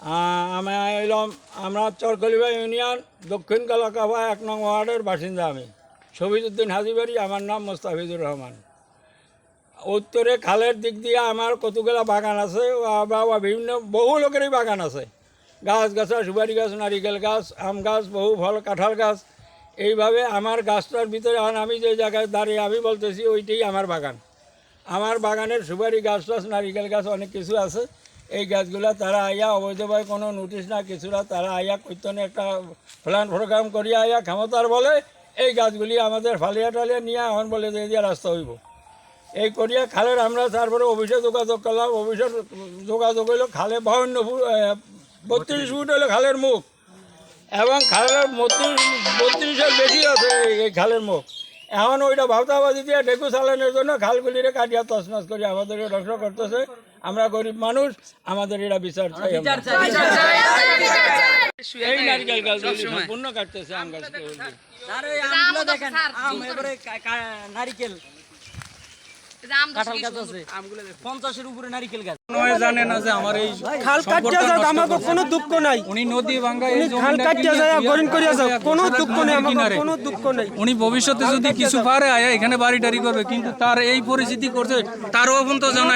আমি এলাম আমরা চরকলিবা ইউনিয়ন, দক্ষিণ কালাকাবা এক নং ওয়ার্ডের বাসিন্দা আমি। শহীদুদ্দিন হাজিবাড়ি, আমার নাম মোস্তাফিজুর রহমান। উত্তরে খালের দিক দিয়ে আমার কতগুলা বাগান আছে বা- বিভিন্ন বহু লোকেরই বাগান আছে। গাছ গাছা সুপারি গাছ, নারিকেল গাছ, আম গাছ, বহু ফল, কাঁঠাল গাছ। এইভাবে আমার গাছটার ভিতরে আমি যে জায়গায় দাঁড়িয়ে আমি বলতেছি, ওইটাই আমার বাগান। আমার বাগানের সুপারি গাছ টাছ নারিকেল গাছ, অনেক কিছু আছে। এই গাছগুলা তারা আইয়া অবৈধভাবে কোনো নোটিশ না, কিছুরা তারা আইয়া কীর্তনে একটা প্ল্যান প্রোগ্রাম করিয়া আইয়া ক্ষমতার বলে এই গাছগুলি আমাদের ফালিয়া টালিয়া নিয়ে এখন বলে যে দিয়ে রাস্তা হইব। এই করিয়া খালের আমরা তারপরে অফিসে যোগাযোগ করলাম, অফিসে যোগাযোগ হইল খালে বাহান্ন ফুট বত্রিশ ফুট হলো খালের মুখ এবং খালের বত্রিশ, বত্রিশের বেশি আছে এই খালের মুখ। এখন ওইটা ভাবতাবাদি দিয়ে ডেকু চালানোর জন্য খালগুলিরে কাটিয়া তসমাস করে। আমাদের রক্ষা করতেছে আমরা গরিব মানুষ আমাদের এটা বিচার চাই। এই নারকেল গাছ সম্পূর্ণ কাটতেছে আম গাছ নারিকেল। কাঁঠাল গাছ আছে। পঞ্চাশের উপরে নারিকেল গাছ। জানে না যে আমার এই খাল কাটিয়া যাক আমাকে কোনো দুঃখ নাই। উনি নদী ভাঙ্গা এই উনি খাল কাটিয়া যায় গরিন করিয়া যাক কোনো দুঃখ নেই নদীর কোনো দুঃখ নেই। উনি ভবিষ্যতে যদি কিছু পারে আয়া এখানে বাড়ি টাড়ি করবে কিন্তু তার এই পরিস্থিতি করছে তারও অভ্যন্ত জানা